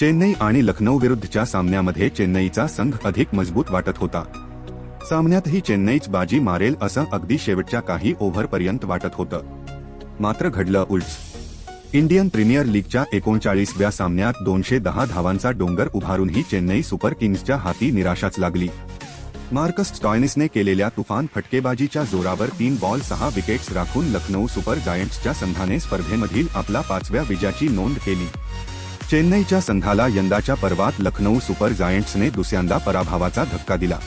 चेन्नई आणि लखनौ विरुद्धच्या सामन्यामध्ये चेन्नईचा संघ अधिक मजबूत वाटत होता. सामन्यातही चेन्नईच बाजी मारेल असं अगदी शेवटच्या काही ओव्हरपर्यंत वाटत होतं. मात्र घडलं उलट. इंडियन प्रीमियर लीगच्या एकोणचाळीसव्या सामन्यात दोनशे दहा धावांचा डोंगर उभारूनही चेन्नई सुपर किंग्सच्या हाती निराशाच लागली. मार्कस स्टॉयनिसने केलेल्या तुफान फटकेबाजीच्या जोरावर तीन बॉल सहा विकेट्स राखून लखनौ सुपर जायंट्सच्या संघाने स्पर्धेमधील आपला पाचव्या विजयाची नोंद केली. चेन्नईच्या संघाला यंदाच्या पर्वात लखनौ सुपर जायंट्सने दुसऱ्यांदा पराभवाचा धक्का दिला.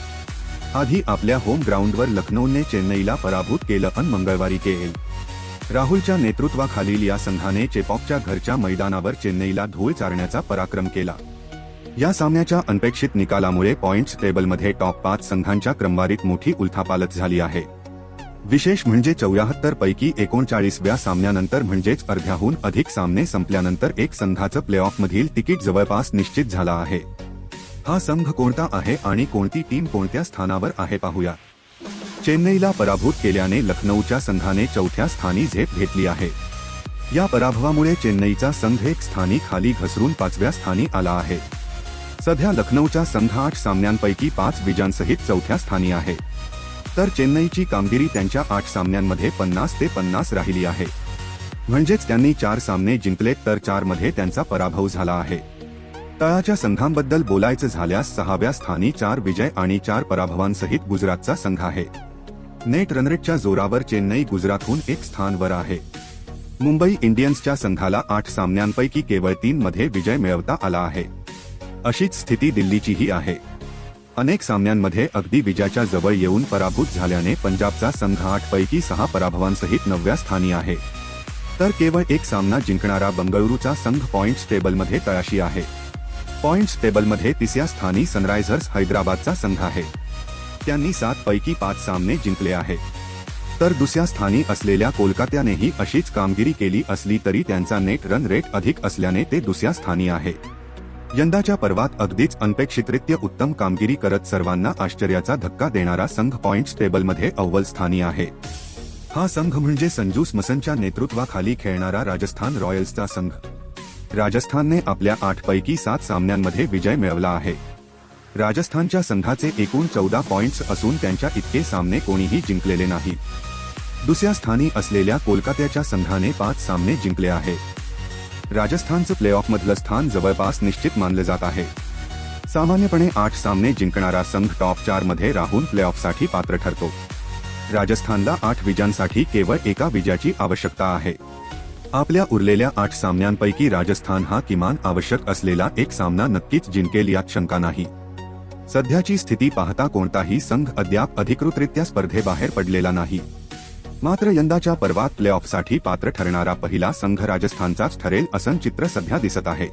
आधी आपल्या होम ग्राउंडवर लखनौने चेन्नईला पराभूत केलं अन मंगळवारी केएल. राहुलच्या नेतृत्वाखालील या संघाने चेपॉकच्या घरच्या मैदानावर चेन्नईला धूळ चारण्याचा पराक्रम केला. या सामन्याच्या अनपेक्षित निकालामुळे पॉइंट्स टेबलमध्ये टॉप पाच संघांच्या क्रमवारीत मोठी उलथापालथ झाली आहे. विशेष म्हणजे चौऱ्याहत्तर पैकी एकोणचाळीसव्या सामन्यानंतर म्हणजेच अर्ध्याहून अधिक सामने संपल्यानंतर एक संघाचं प्लेऑफमधील तिकीट जवळपास निश्चित झाला आहे. हा संघ कोणता आहे आणि कोणती टीम कोणत्या स्थानावर आहे पाहूया. चेन्नईला पराभूत केल्याने लखनौच्या संघाने चौथ्या स्थानी झेप घेतली आहे. या पराभवामुळे चेन्नईचा संघ एक स्थानी खाली घसरून पाचव्या स्थानी आला आहे. सध्या लखनौचा संघ आठ सामन्यांपैकी पाच विजयांसहित चौथ्या स्थानी आहे. तर चेन्नईची कामगिरी त्यांच्या आठ सामन्यांमध्ये पन्नास ते पन्नास राहिली आहे. म्हणजेच त्यांनी चार सामने जिंकले तर चारमध्ये त्यांचा पराभव झाला आहे. तळाच्या संघांबद्दल बोलायचं झाल्यास सहाव्या स्थानी चार विजय आणि चार पराभवांसहित गुजरातचा संघ आहे. नेट रनरेटच्या जोरावर चेन्नई गुजरातहून एक स्थानवर आहे. मुंबई इंडियन्सच्या संघाला आठ सामन्यांपैकी केवळ तीन मध्ये विजय मिळवता आला आहे. अशीच स्थिती दिल्लीचीही आहे. अनेक सामन्यांमध्ये अगदी विजयाच्या जवळ येऊन पराभूत झाल्याने पंजाबचा संघ आठ पैकी सहा पराभवांसहित नवव्या स्थानी आहे. तर केवळ एक सामना जिंकणारा बंगळुरूचा संघ पॉइंट्स टेबलमध्ये तळाशी आहे. पॉइंट्स टेबलमध्ये तिसऱ्या स्थानी सनरायझर्स हैदराबादचा संघ आहे. त्यांनी सात पैकी पाच सामने जिंकले आहे. तर दुसऱ्या स्थानी असलेल्या कोलकात्यानेही अशीच कामगिरी केली असली तरी त्यांचा नेट रन रेट अधिक असल्याने ते दुसऱ्या स्थानी आहे. यंदाच्या पर्वात अगदीच अनपेक्षितरित्य उत्तम कामगिरी करत सर्वांना आश्चर्याचा धक्का देणारा संघ पॉइंट्स टेबलमध्ये अव्वल स्थानी आहे. हा संघ म्हणजे संजू स्मसनच्या नेतृत्वाखाली खेळणारा राजस्थान रॉयल्सचा संघ. राजस्थानने आपल्या आठपैकी सात सामन्यांमध्ये विजय मिळवला आहे. राजस्थानच्या संघाचे एकूण चौदा पॉइंट्स असून त्यांच्या इतके सामने कोणीही जिंकलेले नाही. दुसऱ्या स्थानी असलेल्या कोलकात्याच्या संघाने पाच सामने जिंकले आहे राजस्थानचं प्लेऑफमधलं स्थान जवळपास निश्चित मानलं जात आहे. सामान्यपणे आठ सामने जिंकणारा संघ टॉप चारमध्ये राहून प्लेऑफसाठी पात्र ठरतो. राजस्थानला आठ विजयांसाठी केवळ एका विजयाची आवश्यकता आहे. आपल्या उरलेल्या आठ सामन्यांपैकी राजस्थान हा किमान आवश्यक असलेला एक सामना नक्कीच जिंकेल यात शंका नाही. सध्याची स्थिती पाहता कोणताही संघ अद्याप अधिकृतरित्या स्पर्धेबाहेर पडलेला नाही. मात्र यंदाच्या पर्वात प्लेऑफसाठी पात्र ठरणारा पहिला संघ राजस्थानचाच ठरेल असं चित्र सध्या दिसत आहे.